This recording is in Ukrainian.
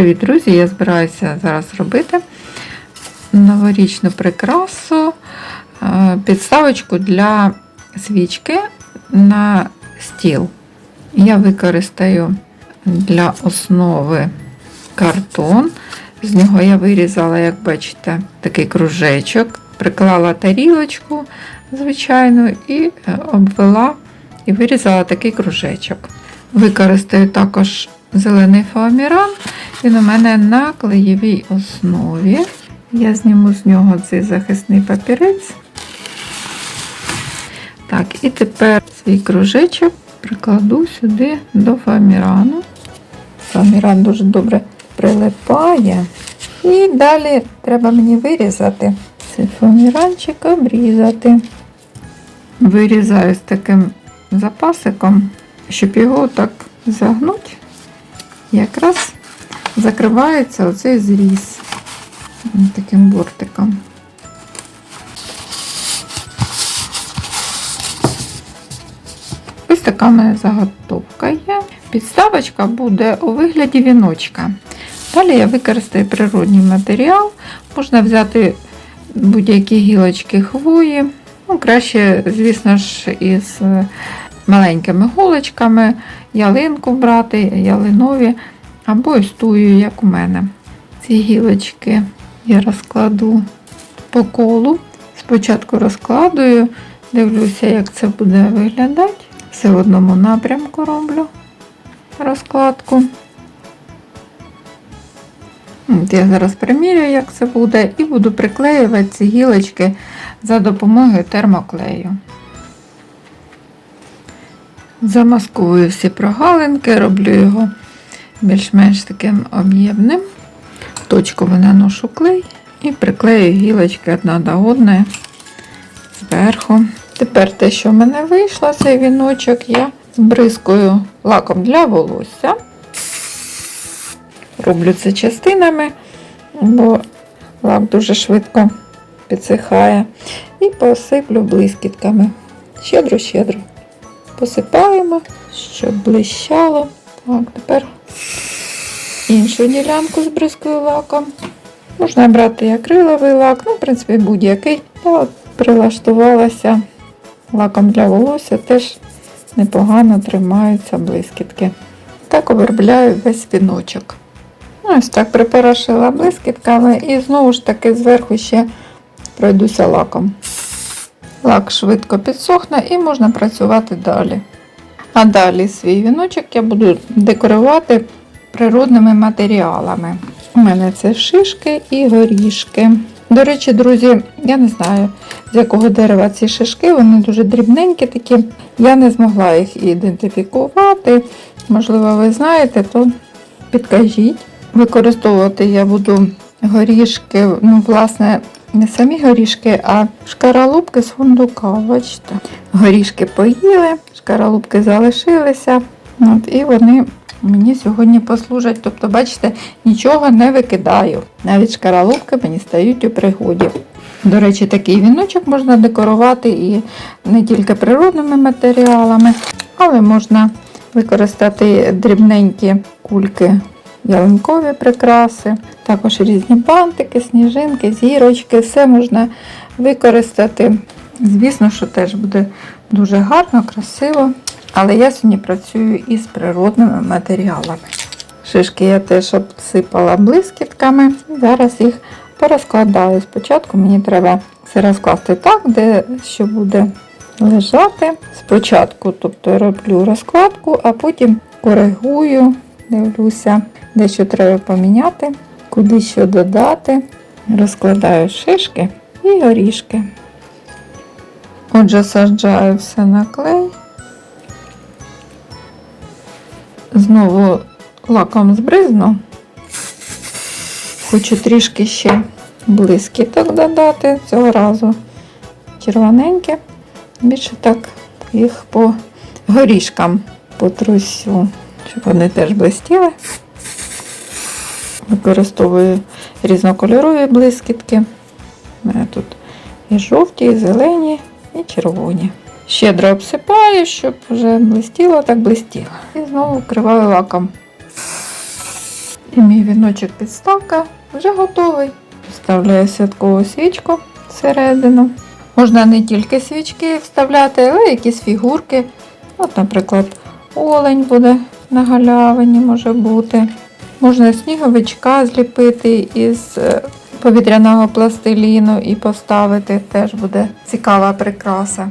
Привіт, друзі! Я збираюся зараз робити новорічну прикрасу, е, підставочку для свічки на стіл. Я використаю для основи картон. З нього я вирізала, як бачите, такий кружечок, приклала тарілочку, звичайно, і е, обвела і вирізала такий кружечок. Використаю також зелений фоаміран. Він у мене на клеєвій основі. Я зніму з нього цей захисний папірець. Так, і тепер свій кружечок прикладу сюди до фоамірану. Фоаміран дуже добре прилипає. І далі треба мені вирізати цей фоаміранчик, обрізати. Вирізаю з таким запасиком, щоб його так загнути, якраз закривається оцей зріз таким бортиком. Ось така мене заготовка є. Підставочка буде у вигляді віночка. Далі я використаю природній матеріал. Можна взяти будь-які гілочки хвої. Ну, Краще, звісно ж, із маленькими голочками, ялинку брати, ялинові, або ось тую, як у мене. Ці гілочки я розкладу по колу. Спочатку розкладую, дивлюся, як це буде виглядати. Все в одному напрямку роблю розкладку. От Я зараз примірюю, як це буде, і буду приклеювати ці гілочки за допомогою термоклею. Замасковую всі прогалинки, роблю його більш-менш таким об'ємним. Точково наношу клей і приклею гілочки одна до одної зверху. Тепер те, що в мене вийшло, цей віночок, я збризкую лаком для волосся. Роблю це частинами, бо лак дуже швидко підсихає. І посиплю блискітками. Щедро-щедро посипаємо, щоб блищало. Так, тепер іншу ділянку збризкую лаком. Можна брати і акриловий лак, ну, в принципі, будь-який. Я от прилаштувалася лаком для волосся, теж непогано тримаються блискітки. Так обробляю весь віночок. Ну, Ось так припорошила блискітками і знову ж таки зверху ще пройдуся лаком. Лак швидко підсохне і можна працювати далі. А далі свій віночок я буду декорувати природними матеріалами. У мене це шишки і горішки. До речі, друзі, я не знаю, з якого дерева ці шишки, вони дуже дрібненькі такі. Я не змогла їх ідентифікувати. Можливо, ви знаєте, то підкажіть. Використовувати я буду горішки, ну, власне, не самі горішки, а шкаралупки з фундука. Бачите? Горішки поїли, шкаралупки залишилися. От, І вони мені сьогодні послужать. Тобто, бачите, нічого не викидаю. Навіть шкаралупки мені стають у пригоді. До речі, такий віночок можна декорувати і не тільки природними матеріалами, але можна використати дрібненькі кульки ялинкові прикраси, також різні бантики, сніжинки, зірочки, все можна використати. Звісно, що теж буде дуже гарно, красиво. Але я сьогодні працюю із природними матеріалами. Шишки я теж обсипала блискітками. Зараз їх порозкладаю. Спочатку мені треба це розкласти так, де що буде лежати. Спочатку тобто, роблю розкладку, а потім коригую, дивлюся, де що треба поміняти, куди що додати. Розкладаю шишки і горішки. Отже, саджаю все на клей. Знову лаком збризну. Хочу трішки ще блискіток додати цього разу червоненьке. Більше так їх по горішкам потрусю, щоб вони теж блистіли. Використовую різнокольорові блискітки. У мене тут і жовті, і зелені, і червоні. Щедро обсипаю, щоб вже блистіло, так блистіло. І знову вкриваю лаком. І мій віночок підставка вже готовий. Вставляю святкову свічку всередину. Можна не тільки свічки вставляти, але якісь фігурки. От, наприклад, олень буде на галявині, може бути. Можна сніговичка зліпити із е, повітряного пластиліну і поставити. Теж буде цікава прикраса.